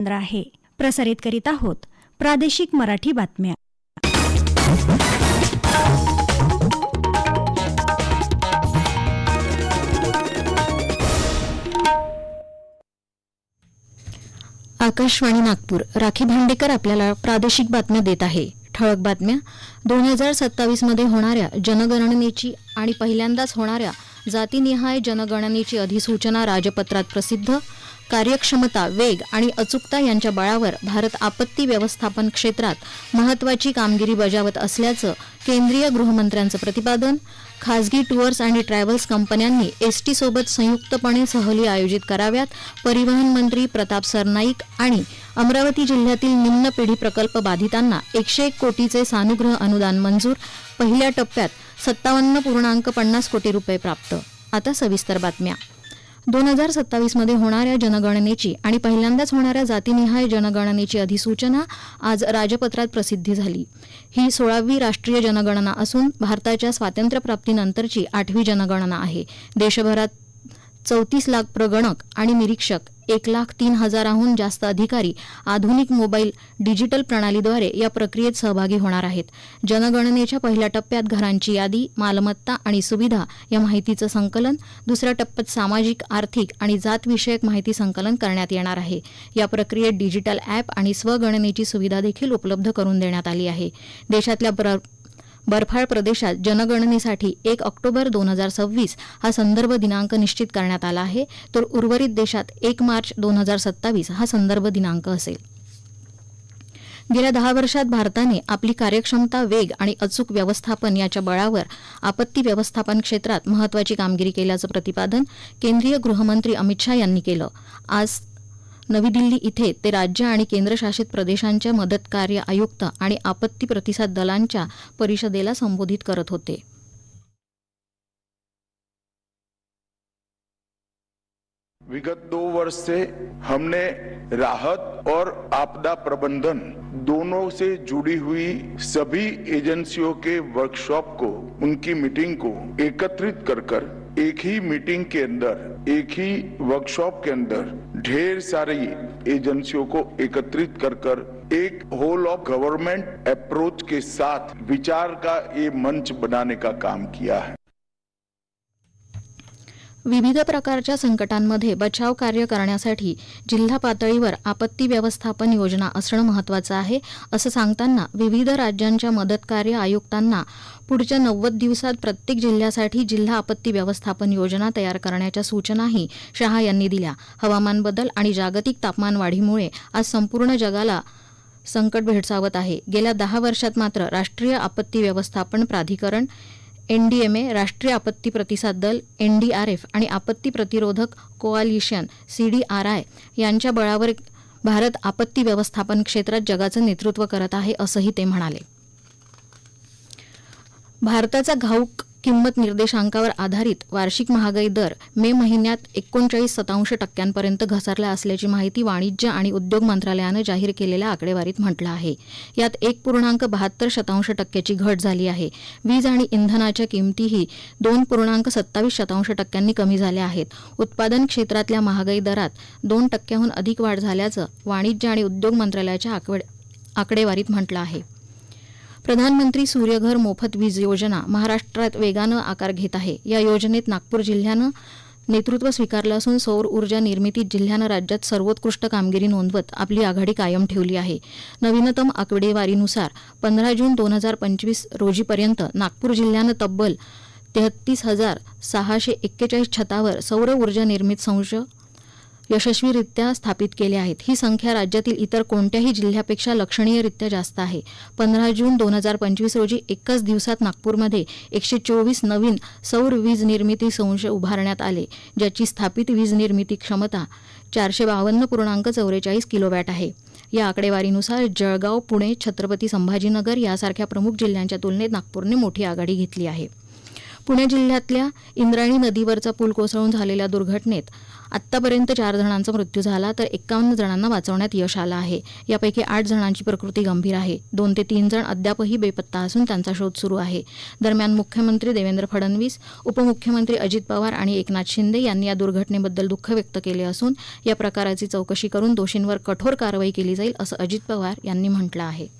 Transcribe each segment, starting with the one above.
केंद्र आहे. प्रसारित करीत आहोत प्रादेशिक मराठी बातम्या. आकाशवाणी नागपूर. राखी भांडेकर आपल्याला प्रादेशिक बातम्या देत आहे. ठळक बातम्या. दोन हजार सत्तावीसमध्ये होणाऱ्या जनगणनेची आणि पहिल्यांदाच होणाऱ्या जातीनिहाय जनगणनेची अधिसूचना राजपत्रात प्रसिद्ध कार्यक्षमता वेग आणि अचूकता यांच्या बळावर भारत आपत्ती व्यवस्थापन क्षेत्रात महत्वाची कामगिरी बजावत असल्याचं केंद्रीय गृहमंत्र्यांचं प्रतिपादन खासगी टूअर्स आणि ट्रॅव्हल्स कंपन्यांनी एसटी सोबत संयुक्तपणे सहली आयोजित कराव्यात परिवहन मंत्री प्रताप सरनाईक आणि अमरावती जिल्ह्यातील निम्न पिढी प्रकल्प बाधितांना एकशे एक कोटीचे सानुग्रह अनुदान मंजूर पहिल्या टप्प्यात सत्तावन्न पूर्णांक पन्नास कोटी रुपये प्राप्त. आता सविस्तर बातम्या. दोन हजार सत्तावीसमध्ये होणाऱ्या जनगणनेची आणि पहिल्यांदाच होणाऱ्या जातीनिहाय जनगणनेची अधिसूचना आज राजपत्रात प्रसिद्धी झाली. ही सोळावी राष्ट्रीय जनगणना असून भारताच्या स्वातंत्र्यप्राप्तीनंतरची आठवी जनगणना आहे. देशभरात चौतीस लाख प्रगणक आणि निरीक्षक एक लाख तीन हजाराहून जास्त अधिकारी आधुनिक मोबाईल डिजिटल प्रणालीद्वारे या प्रक्रियेत सहभागी होणार आहेत. जनगणनेच्या पहिल्या टप्प्यात घरांची यादी मालमत्ता आणि सुविधा या माहितीचं संकलन दुसऱ्या टप्प्यात सामाजिक आर्थिक आणि जातविषयक माहिती संकलन करण्यात येणार आहे. या प्रक्रियेत डिजिटल ॲप आणि स्वगणनेची सुविधा देखील उपलब्ध करून देण्यात आली आहे. देशातल्या प्र बर्फाळ प्रदेशात जनगणनेसाठी एक ऑक्टोबर दोन हजार सव्वीस हा संदर्भ दिनांक निश्चित करण्यात आला आहे. तर उर्वरित देशात एक मार्च दोन हजार सत्तावीस हा संदर्भ दिनांक असेल. गेल्या दहा वर्षात भारताने आपली कार्यक्षमता वेग आणि अचूक व्यवस्थापन याच्या बळावर आपत्ती व्यवस्थापन क्षेत्रात महत्वाची कामगिरी केल्याचं प्रतिपादन केंद्रीय गृहमंत्री अमित शाह यांनी केलं. आज नवी दिल्ली इथे ते राज्य आणि केंद्रशासित प्रदेशांच्या मदत कार्य आयुक्त आणि आपत्ती प्रतिसाद दलांच्या परिषदेला संबोधित करत होते. विगत दो वर्ष से हमने राहत और आपदा प्रबंधन दोनों से जुड़ी हुई सभी एजेंसियों के वर्कशॉप को उनकी मीटिंग को एकत्रित कर कर एक ही मीटिंग के अंदर, एक ही वर्कशॉप के अंदर ढेर सारी एजेंसियों को एकत्रित कर कर एक होल ऑफ़ गवर्नमेंट अप्रोच के साथ विचार का ये मंच बनाने का काम किया है। विविध प्रकारच्या संकटांमध्ये बचाव कार्य करण्यासाठी जिल्हा पातळीवर आपत्ती व्यवस्थापन योजना असणं महत्वाचं आहे असं सांगताना विविध राज्यांच्या मदतकार्य आयुक्तांना पुढच्या नव्वद दिवसात प्रत्येक जिल्ह्यासाठी जिल्हा आपत्ती व्यवस्थापन योजना तयार करण्याच्या सूचनाही शहा यांनी दिल्या. हवामान बदल आणि जागतिक तापमान वाढीमुळे आज संपूर्ण जगाला संकट भेडसावत आहे. गेल्या दहा वर्षात मात्र राष्ट्रीय आपत्ती व्यवस्थापन प्राधिकरण एनडीएमए राष्ट्रीय आपत्ती प्रतिसाद दल एनडीआरएफ आणि आपत्ती प्रतिरोधक कोआलिशन सीडीआरआय यांच्या बळावर भारत आपत्ती व्यवस्थापन क्षेत्रात जगाचं नेतृत्व करत आहे असंही ते म्हणाले. भारताचा घाऊक किंमत निर्देशांकावर आधारित वार्षिक महागाई दर मे महिन्यात एकोणचाळीस शतांश टक्क्यांपर्यंत घसरला असल्याची माहिती वाणिज्य आणि उद्योग मंत्रालयानं जाहीर केलेल्या आकडेवारीत म्हटलं आहे. यात एक पूर्णांक बहात्तर शतांश टक्क्याची घट झाली आहे. वीज आणि इंधनाच्या किमतीही दोन पूर्णांक सत्तावीस शतांश टक्क्यांनी कमी झाल्या आहेत. उत्पादन क्षेत्रातल्या महागाई दरात दोन टक्क्याहून अधिक वाढ झाल्याचं वाणिज्य आणि उद्योग मंत्रालयाच्या आकडेवारीत म्हटलं आहे. प्रधानमंत्री सूर्यघर मोफत वीज योजना महाराष्ट्रात वेगानं आकार घेत आहे. या योजनेत नागपूर जिल्ह्यानं नेतृत्व स्वीकारलं असून सौर ऊर्जा निर्मितीत जिल्ह्यानं राज्यात सर्वोत्कृष्ट कामगिरी नोंदवत आपली आघाडी कायम ठेवली आहे. नवीनतम आकडेवारीनुसार पंधरा जून दोन हजार पंचवीस रोजीपर्यंत नागपूर जिल्ह्यानं तब्बल तेहत्तीस हजार सहाशे एक्केचाळीस छतावर सौर ऊर्जा निर्मित संश यशस्वीरित्या स्थापित केले आहेत. ही संख्या राज्यातील इतर कोणत्याही जिल्ह्यापेक्षा लक्षणीयरित्या जास्त आहे. पंधरा जून दोन हजार पंचवीस रोजी एकाच दिवसात नागपूरमध्ये एकशे चोवीस नवीन सौर वीज निर्मिती संश उभारण्यात आले ज्याची स्थापित वीज निर्मिती क्षमता चारशे बावन्न पूर्णांक चौवेचाळीस किलोवॅट आहे. या आकडेवारीनुसार जळगाव पुणे छत्रपती संभाजीनगर यासारख्या प्रमुख जिल्ह्यांच्या तुलनेत नागपूरने मोठी आघाडी घेतली आहे. पुणे जिल्ह्यातल्या इंद्रायणी नदीवरचा पूल कोसळून झालेल्या दुर्घटनेत आत्तापर्यंत चार जणांचा मृत्यू झाला तर एकावन्न जणांना वाचवण्यात यश आलं आहे. यापैकी आठ जणांची प्रकृती गंभीर आहे. दोन ते तीन जण अद्यापही बेपत्ता असून त्यांचा शोध सुरू आहे. दरम्यान मुख्यमंत्री देवेंद्र फडणवीस उपमुख्यमंत्री अजित पवार आणि एकनाथ शिंदे यांनी या दुर्घटनेबद्दल दुःख व्यक्त केले असून या प्रकाराची चौकशी करून दोषींवर कठोर कारवाई केली जाईल असं अजित पवार यांनी म्हटलं आहे.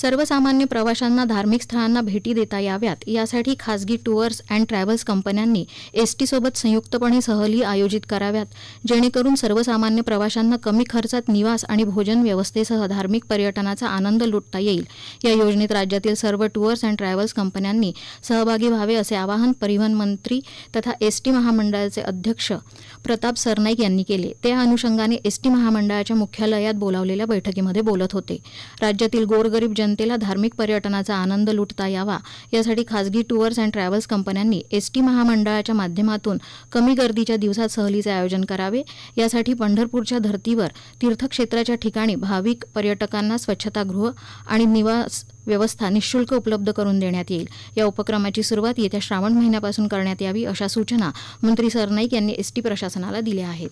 सर्वसामान्य प्रवाशांना धार्मिक स्थळांना भेटी देता याव्यात. यासाठी खासगी टूअर्स अँड ट्रॅव्हल्स कंपन्यांनी एसटीसोबत संयुक्तपणे सहली आयोजित कराव्यात. जेणेकरून सर्वसामान्य प्रवाशांना कमी खर्चात निवास आणि भोजन व्यवस्थेसह धार्मिक पर्यटनाचा आनंद लुटता येईल. या योजनेत राज्यातील सर्व टूअर्स अँड ट्रॅव्हल्स कंपन्यांनी सहभागी व्हावे असे आवाहन परिवहन मंत्री तथा एस टी महामंडळाचे अध्यक्ष प्रताप सरनाईक यांनी केले. त्या अनुषंगाने एस टी महामंडळाच्या मुख्यालयात बोलावलेल्या बैठकीमध्ये बोलत होते. राज्यातील गोरगरीब जनतेला धार्मिक पर्यटनाचा आनंद लुटता यावा यासाठी खासगी टूअर्स अँड ट्रॅव्हल्स कंपन्यांनी एस टी महामंडळाच्या माध्यमातून कमी गर्दीच्या दिवसात सहलीचे आयोजन करावे. यासाठी पंढरपूरच्या धर्तीवर तीर्थक्षेत्राच्या ठिकाणी भाविक पर्यटकांना स्वच्छतागृह आणि निवास व्यवस्था निशुल्क उपलब्ध करून देण्यात येईल. या उपक्रमाची सुरुवात येत्या श्रावण महिन्यापासून करण्यात यावी अशा सूचना मंत्री सरनाईक यांनी एस टी प्रशासनाला दिल्या आहेत.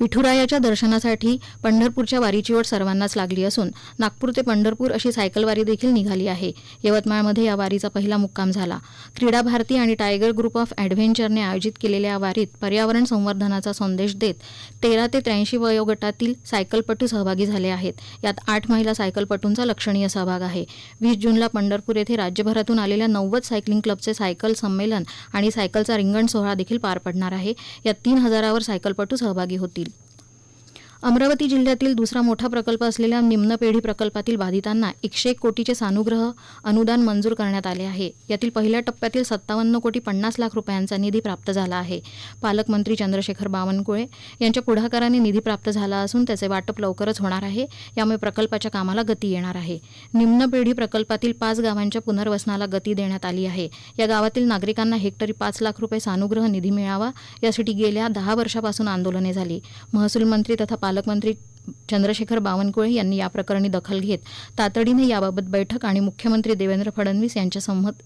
विठुरायाच्या दर्शनासाठी पंढरपूरच्या वारीची ओढ सर्वांनाच लागली असून नागपूर ते पंढरपूर अशी सायकल वारी देखील निघाली आहे. यवतमाळमध्ये या वारीचा पहिला मुक्काम झाला. क्रीडा भारती आणि टायगर ग्रुप ऑफ ॲडव्हेंचरने आयोजित केलेल्या या वारीत पर्यावरण संवर्धनाचा संदेश देत तेरा ते त्र्याऐंशी वयोगटातील सायकलपटू सहभागी झाले आहेत. यात आठ महिला सायकलपटूंचा लक्षणीय सहभाग आहे. वीस जूनला पंढरपूर येथे राज्यभरातून आलेल्या नव्वद सायकलिंग क्लबचे सायकल संमेलन आणि सायकलचा रिंगण सोहळा देखील पार पडणार आहे. यात तीन हजारावर सायकलपटू सहभागी होतील. अमरावती जिल्ह्यातील दुसरा मोठा प्रकल्प असलेल्या निम्न पेढी प्रकल्पातील बाधितांना एकशे एक कोटीचे सानुग्रह अनुदान मंजूर करण्यात आले आहे. यातील पहिल्या टप्प्यातील सत्तावन्न कोटी पन्नास लाख रुपयांचा निधी प्राप्त झाला आहे. पालकमंत्री चंद्रशेखर बावनकुळे यांच्या पुढाकाराने निधी प्राप्त झाला असून त्याचे वाटप लवकरच होणार आहे. यामुळे प्रकल्पाच्या कामाला गती येणार आहे. निम्न पेढी प्रकल्पातील पाच गावांच्या पुनर्वसनाला गती देण्यात आली आहे. या गावातील नागरिकांना हेक्टरी पाच लाख रुपये सानुग्रह निधी मिळावा यासाठी गेल्या दहा वर्षापासून आंदोलने झाली. महसूल मंत्री तथा पालकमंत्री चंद्रशेखर बावनकुळे यांनी या प्रकरणी दखल घेत तातडीने याबाबत बैठक आणि मुख्यमंत्री देवेंद्र फडणवीस यांच्या संमत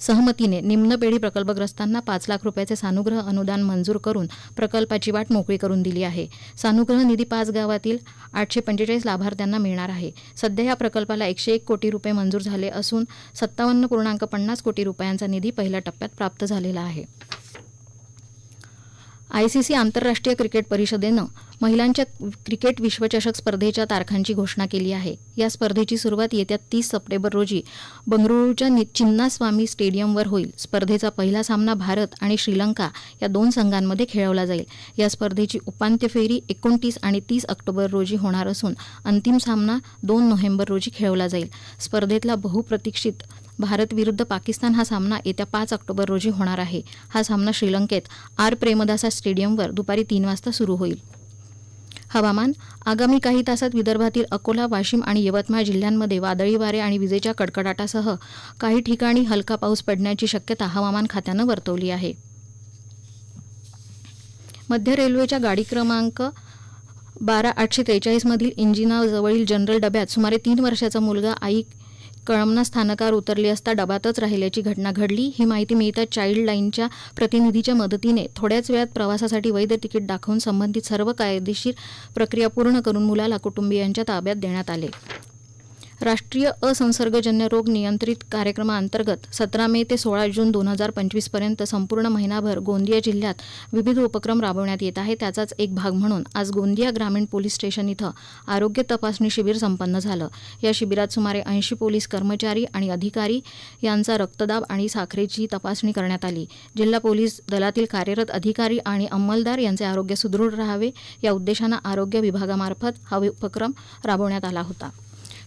सहमतीने निम्न पेढी प्रकल्पग्रस्तांना पाच लाख रुपयाचे सानुग्रह अनुदान मंजूर करून प्रकल्पाची वाट मोकळी करून दिली आहे. सानुग्रह निधी पाच गावातील आठशे पंचेचाळीस लाभार्थ्यांना मिळणार आहे. सध्या या प्रकल्पाला एकशे एक कोटी रुपये मंजूर झाले असून सत्तावन्न पूर्णांक पन्नास कोटी रुपयांचा निधी पहिल्या टप्प्यात प्राप्त झालेला आहे. आयसीसी आंतरराष्ट्रीय क्रिकेट परिषदेनं महिलांच्या क्रिकेट विश्वचषक स्पर्धेच्या तारखांची घोषणा केली आहे. या स्पर्धेची सुरुवात येत्या तीस सप्टेंबर रोजी बंगळुरूच्या नि- चिन्नास्वामी स्टेडियमवर होईल. स्पर्धेचा पहिला सामना भारत आणि श्रीलंका या दोन संघांमध्ये खेळवला जाईल. या स्पर्धेची उपांत्य फेरी एकोणतीस आणि तीस ऑक्टोबर रोजी होणार असून अंतिम सामना दोन नोव्हेंबर रोजी खेळवला जाईल. स्पर्धेतला बहुप्रतीक्षित भारत विरुद्ध पाकिस्तान हा सामना येत्या पाच ऑक्टोबर रोजी होणार आहे. हा सामना श्रीलंकेत आर प्रेमदासा स्टेडियमवर दुपारी तीन वाजता सुरू होईल. हवामान आगामी काही तासात विदर्भातील अकोला वाशिम आणि यवतमाळ जिल्ह्यांमध्ये वादळी वारे आणि विजेच्या कडकडाटासह काही ठिकाणी हलका पाऊस पडण्याची शक्यता हवामान खात्यानं वर्तवली आहे. मध्य रेल्वेच्या गाडी क्रमांक बारा आठशे त्रेचाळीसमधील इंजिनाजवळील जनरल डब्यात सुमारे तीन वर्षाचा मुलगा आई कळमना स्थानकावर उतरली असता डबातच राहिल्याची घटना घडली. ही माहिती मिळताच चाइल्ड लाईनच्या प्रतिनिधीच्या मदतीने थोड्याच वेळात प्रवासासाठी वैध तिकीट दाखवून संबंधित सर्व कायदेशीर प्रक्रिया पूर्ण करून मुलाला कुटुंबियांच्या ताब्यात देण्यात आले. राष्ट्रीय असंसर्गजन्य रोग नियंत्रित कार्यक्रमाअंतर्गत सतरा मे ते सोळा जून दोन हजार पंचवीसपर्यंत संपूर्ण महिनाभर गोंदिया जिल्ह्यात विविध उपक्रम राबवण्यात येत आहे. त्याचाच एक भाग म्हणून आज गोंदिया ग्रामीण पोलीस स्टेशन इथं आरोग्य तपासणी शिबिर संपन्न झालं. या शिबिरात सुमारे ऐंशी पोलीस कर्मचारी आणि अधिकारी यांचा रक्तदाब आणि साखरेची तपासणी करण्यात आली. जिल्हा पोलीस दलातील कार्यरत अधिकारी आणि अंमलदार यांचे आरोग्य सुदृढ राहावे या उद्देशानं आरोग्य विभागामार्फत हा उपक्रम राबवण्यात आला होता.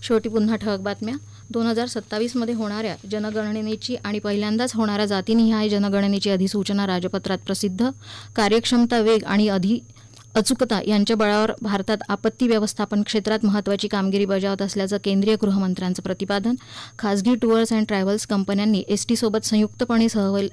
शेवटी पुन्हा ठळक बातम्या. दोन हजार सत्तावीसमध्ये होणाऱ्या जनगणनेची आणि पहिल्यांदाच होणाऱ्या जातीनिहाय जनगणनेची अधिसूचना राजपत्रात प्रसिद्ध. कार्यक्षमता वेग आणि अधि अचूकता यांच्या बळावर भारतात आपत्ती व्यवस्थापन क्षेत्रात महत्वाची कामगिरी बजावत असल्याचं केंद्रीय गृहमंत्र्यांचं प्रतिपादन. खासगी टूअर्स अँड ट्रॅव्हल्स कंपन्यांनी एसटीसोबत संयुक्तपणे सहवल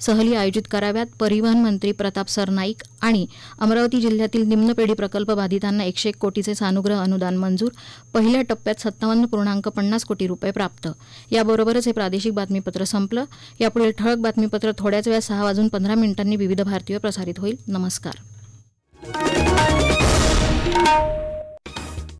सहली आयोजित कराव्यात. परिवहन मंत्री प्रताप सरनाईक आणि अमरावती जिल्ह्यातील निम्न पेढी प्रकल्प बाधितांना एकशे एक कोटीचे सानुग्रह अनुदान मंजूर. पहिल्या टप्प्यात सत्तावन्न पूर्णांक पन्नास कोटी रुपये प्राप्त. याबरोबरच हे प्रादेशिक बातमीपत्र संपलं. यापुढील ठळक बातमीपत्र थोड्याच वेळा सहा वाजून पंधरा मिनिटांनी विविध भारतीवर प्रसारित होईल. नमस्कार.